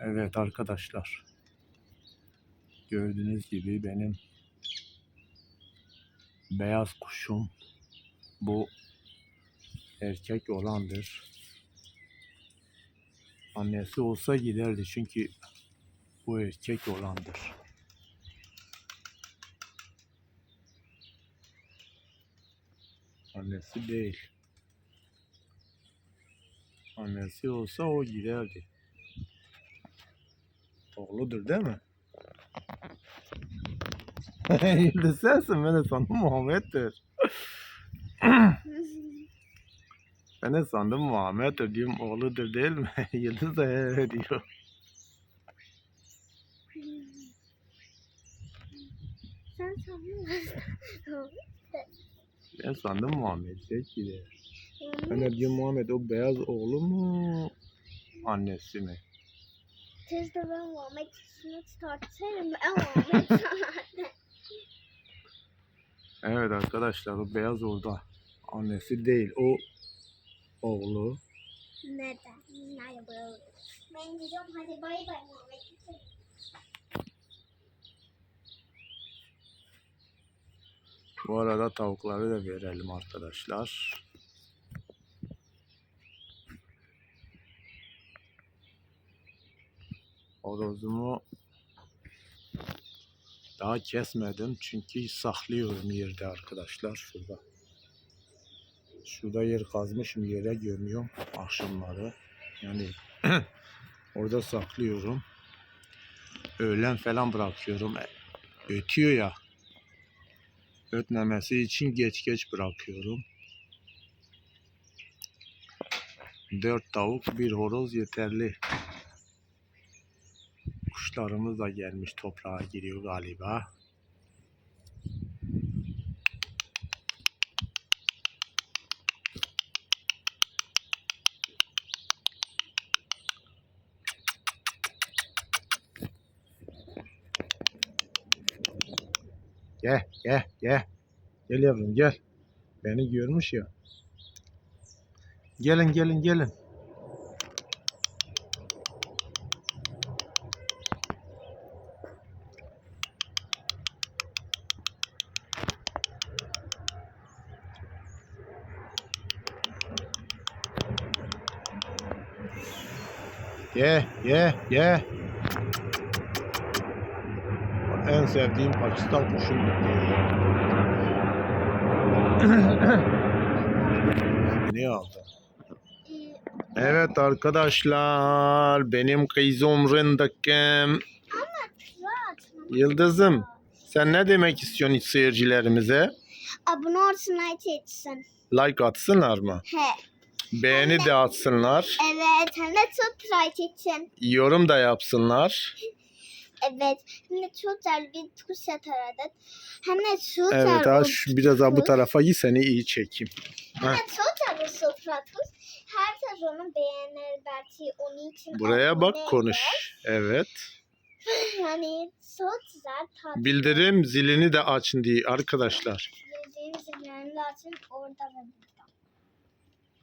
Evet arkadaşlar. Gördüğünüz gibi benim beyaz kuşum bu erkek olandır. Annesi olsa giderdi çünkü bu erkek olandır. Annesi değil. Annesi olsa o giderdi. Oğludur değil mi? Yıldız sensin ben de sandım Muhammed'dir. Ben de sandım Muhammed'dir diyorum oğludur değil mi? Yıldız da evet diyor. Sen sanmıyorsun. Ben sandım Muhammed gider. Ben de diyorum Muhammed o beyaz oğlu mu? Annesi mi? De ben Muhammed ismini tartsaydım ben Muhammed. Evet arkadaşlar o beyaz orada. Annesi değil o oğlu. Neden? Nerede böyle? Ben gidiyorum hadi bay bay Muhammed. Bu arada tavukları da verelim arkadaşlar. Horozumu daha kesmedim çünkü saklıyorum yerde arkadaşlar şurada. Şurada yer kazmışım yere gömüyorum akşamları. Yani orada saklıyorum. Öğlen falan bırakıyorum. Ötüyor ya ötmemesi için geç geç bırakıyorum. Dört tavuk, bir horoz yeterli. Kuşlarımız da gelmiş toprağa giriyor galiba. Gel, gel, gel. Gel yavrum gel. Beni görmüş ya. Gelin gelin gelin. Ye ye ye. En sevdiğim Pakistan kuşumdur diyor. ne aldı? Evet arkadaşlar benim kızım rındıkım. Yıldızım sen ne demek istiyorsun seyircilerimize? Abone olsunlar etsin. Like atsınlar mı? He. Beğeni de atsınlar. Evet hem de çok like etsin. Yorum da yapsınlar. Evet hem de çok güzel bir tuş ataradık. Hem de çok güzel Evet ha bir şu biraz daha bu tarafa git seni iyi çekeyim. Hem de çok güzel bir sofra tuş. Her sezonu beğenir belki onun için. Buraya bak konuş. Evet. Yani çok güzel tatlı. Bildirim zilini de açın diye arkadaşlar. Bildiğim zillerini açın orada ve burada.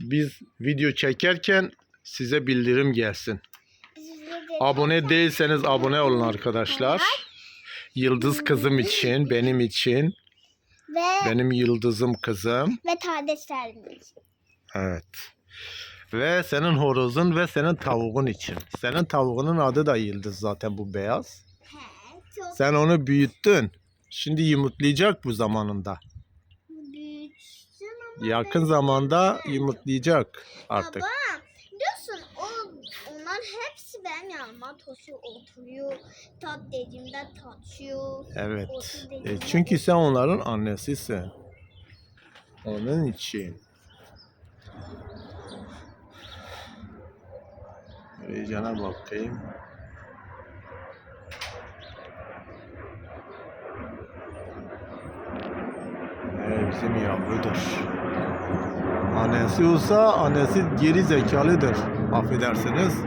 Biz video çekerken size bildirim gelsin. Abone değilseniz abone olun arkadaşlar. Yıldız kızım için, benim için, Ve, benim yıldızım kızım. ve kardeşlerimiz. Evet. Ve senin horozun ve senin tavuğun için. Senin tavuğunun adı da Yıldız zaten bu beyaz. He, çok Sen onu büyüttün. Şimdi yumurtlayacak bu zamanında. Yakın zamanda yumurtlayacak artık. Baba biliyorsun o, onlar hepsi benim yanıma taşıyor oturuyor. Tat dediğimde tatıyor. Evet. E, çünkü sen onların annesisin. Onun için. Reycana bakayım. Ee, bizim yavrudur. Annesi olsa annesi geri zekalıdır. Affedersiniz.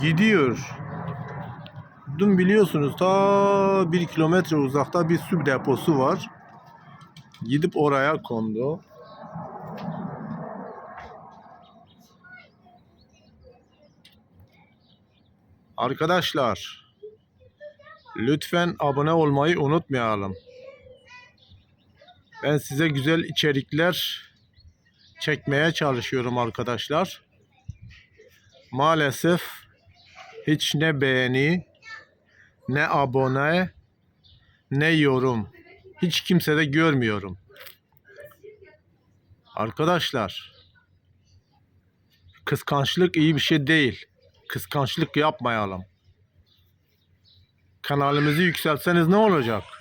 Gidiyor. Dün biliyorsunuz ta bir kilometre uzakta bir su deposu var. Gidip oraya kondu. Arkadaşlar lütfen abone olmayı unutmayalım. Ben size güzel içerikler çekmeye çalışıyorum arkadaşlar. Maalesef hiç ne beğeni, ne abone, ne yorum. Hiç kimsede görmüyorum. Arkadaşlar, kıskançlık iyi bir şey değil. Kıskançlık yapmayalım. Kanalımızı yükseltseniz ne olacak?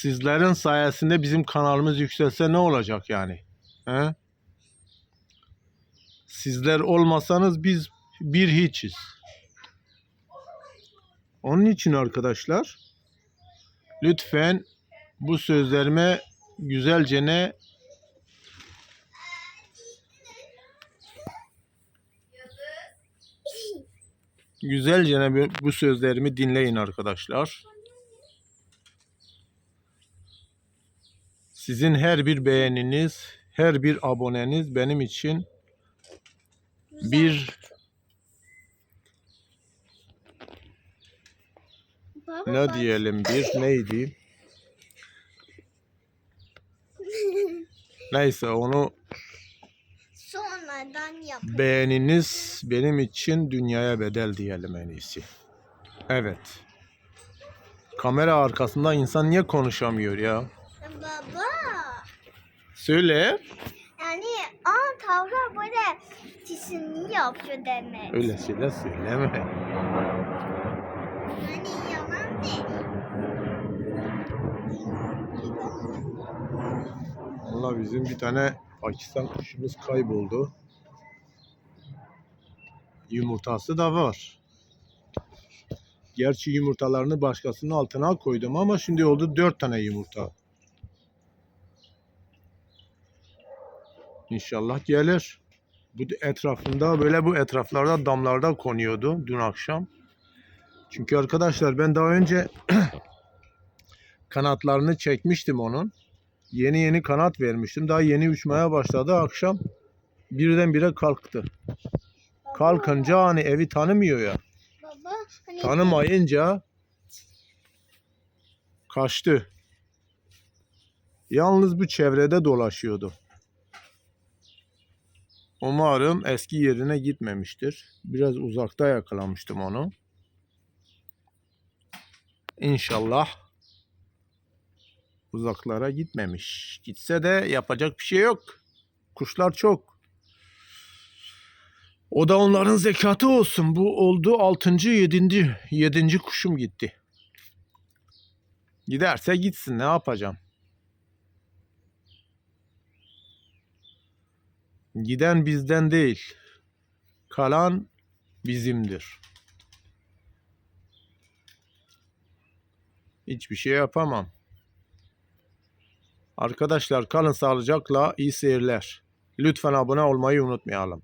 Sizlerin sayesinde bizim kanalımız yükselse ne olacak yani? He? Sizler olmasanız biz bir hiçiz. Onun için arkadaşlar lütfen bu sözlerime güzelce ne güzelce ne bu- sözlerimi dinleyin arkadaşlar. Sizin her bir beğeniniz, her bir aboneniz benim için Güzel. bir Baba, ne bak. diyelim bir neydi? Neyse onu Sonradan yap. beğeniniz benim için dünyaya bedel diyelim en iyisi. Evet. Kamera arkasında insan niye konuşamıyor ya? Baba. Söyle. Yani aa tavra böyle çişini yapıyor demek. Öyle şeyler söyleme. Yani yalan değil. Valla bizim bir tane Pakistan kuşumuz kayboldu. Yumurtası da var. Gerçi yumurtalarını başkasının altına koydum ama şimdi oldu dört tane yumurta. İnşallah gelir. Bu etrafında böyle bu etraflarda damlarda konuyordu dün akşam. Çünkü arkadaşlar ben daha önce kanatlarını çekmiştim onun. Yeni yeni kanat vermiştim. Daha yeni uçmaya başladı akşam. Birdenbire kalktı. Baba, Kalkınca hani evi tanımıyor ya. Baba hani Tanımayınca kaçtı. Yalnız bu çevrede dolaşıyordu. Umarım eski yerine gitmemiştir. Biraz uzakta yakalamıştım onu. İnşallah uzaklara gitmemiş. Gitse de yapacak bir şey yok. Kuşlar çok. O da onların zekatı olsun. Bu oldu 6. 7. 7. kuşum gitti. Giderse gitsin ne yapacağım? Giden bizden değil. Kalan bizimdir. Hiçbir şey yapamam. Arkadaşlar kalın sağlıcakla iyi seyirler. Lütfen abone olmayı unutmayalım.